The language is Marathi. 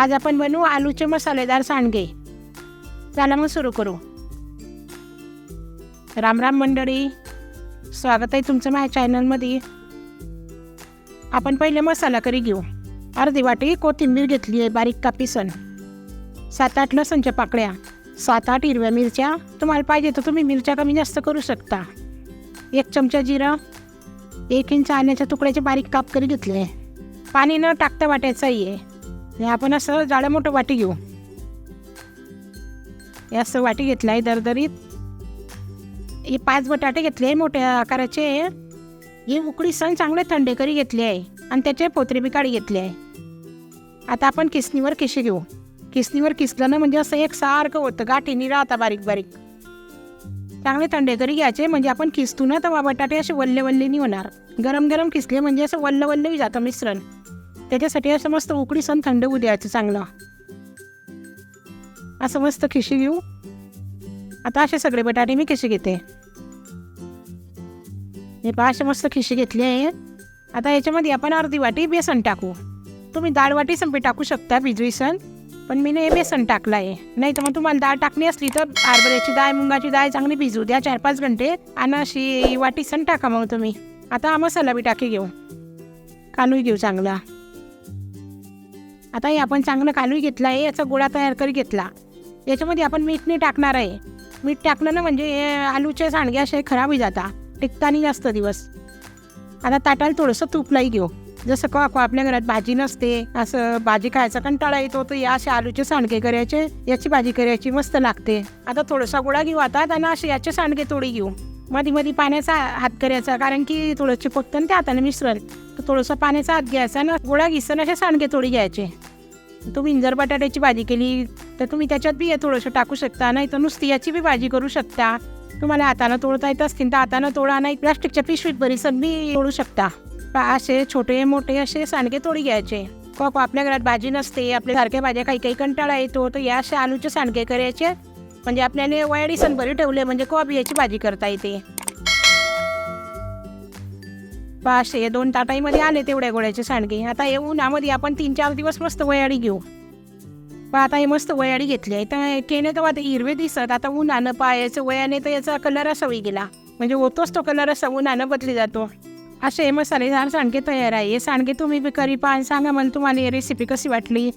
आज आपण बनवू आलूचे मसालेदार सांडगे. चला मग सुरू करू. राम राम मंडळी स्वागत आहे तुमचं माझ्या चॅनलमध्ये. आपण पहिले मसाला करी घेऊ. अर्धी वाटी कोथिंबीर घेतली आहे बारीक कापिसन सात आठ लसणच्या पाकळ्या. सात आठ हिरव्या मिरच्या. तुम्हाला पाहिजे तर तुम्ही मिरच्या कमी जास्त करू शकता. एक चमचा जिरं. एक इंच आल्याच्या तुकड्याचे बारीक काप करी घेतले. पाणी न टाकता वाटायचं आहे. हे आपण असं जाडं मोठं वाटी घेऊ. हे असं वाटी घेतलं आहे दरदरीत. हे पाच बटाटे घेतले आहे मोठ्या आकाराचे. हे उकडी सण चांगले थंडेकरी घेतले आहे आणि त्याचे पोत्री बी काढी घेतले आहे. आता आपण किसणीवर किशी घेऊ. किसणीवर किसलं ना म्हणजे असं एक सारखं होतं गाठीनी राहता बारीक बारीक. चांगले थंडेकरी घ्यायचे म्हणजे आपण किसतो ना तर बटाटे असे वल्ले वल्ले नाही होणार. गरम गरम किसले म्हणजे असं वल्ल वल्लही जातं मिश्रण. त्याच्यासाठी असं मस्त उकडी सण थंड होऊ द्यायचं चांगलं. असं मस्त खिशी घेऊ. आता असे सगळे बटाटे मी खिशी घेते. हे पहा असे मस्त खिशी घेतली आहे. आता याच्यामध्ये आपण अर्धी वाटी बेसन टाकू. तुम्ही डाळ वाटी संपे टाकू शकता भिजवीसन पण मी हे बेसन टाकलं आहे. नाही तर मग तुम्हाला डाळ टाकली असली तर हरभऱ्याची डाळ मुंगाची डाळ चांगली भिजू द्या चार पाच घंटे आणि अशी वाटी सण टाका मग तुम्ही. आता हा मसाला बी टाकी घेऊ. कानूही घेऊ चांगला. आता हे आपण चांगलं कालूही घेतला आहे याचा गोळा तयार करी घेतला. याच्यामध्ये आपण मीठ नाही टाकणार आहे. मीठ टाकलं ना म्हणजे आलूचे सांडगे असे खराब होई जाता. टिकतानी जास्त दिवस. आता ताटाला थोडंसं तुपलाही घेऊ. जसं का आपल्या घरात भाजी नसते असं भाजी खायचा कंटाळा येतो तर या असे आलूचे सांडगे करायचे याची भाजी करायची मस्त लागते. आता थोडासा गोळा घेऊ आता आणि असे याचे सांडगे तोडी घेऊ. मध्ये मध्ये पाण्याचा हात करायचा कारण की थोडं चिपकतं त्या हाताने मिश्रण थोडंसं पाण्याचा हात घ्यायचा ना गोळा घिसन असे सांडगे तोडी घ्यायचे. तुम्ही इंजर बटाट्याची भाजी केली तर तुम्ही त्याच्यात बी थोडंसं टाकू शकता नाही तर नुसती याची बी भाजी करू शकता. तुम्हाला हातानं तोडता येत असतील तर हातानं तोडा नाही प्लास्टिकच्या पिशवीत बरीसन बी तोडू शकता. असे छोटे मोठे असे सांडगे तोडी घ्यायचे. कॉक आपल्या घरात भाजी नसते आपल्या सारख्या भाज्या काही काही कंटाळा येतो तर या असे आलूचे सांडगे करायचे. म्हणजे आपल्याला वयाडी सणभरी ठेवले म्हणजे कॉबी याची भाजी करता येते. पाचशे दोन ताटाईमध्ये आले तेवढ्या गोळ्याचे सांडगे. आता हे उन्हामध्ये आपण तीन चार दिवस मस्त वयाडी घेऊ. पण आता हे मस्त वयाडी घेतली आहे. तर केने तर आता हिरवे दिसत. आता उन्हानं पायाचं वयाने तर याचा कलर असा होई गेला. म्हणजे होतोच तो कलर असा उन्हानं बदली जातो. असे मसालेदार सांडगे तयार आहे. हे सांडगे तुम्ही बी करी पाहा सांगा मला तुम्हाला रेसिपी कशी वाटली?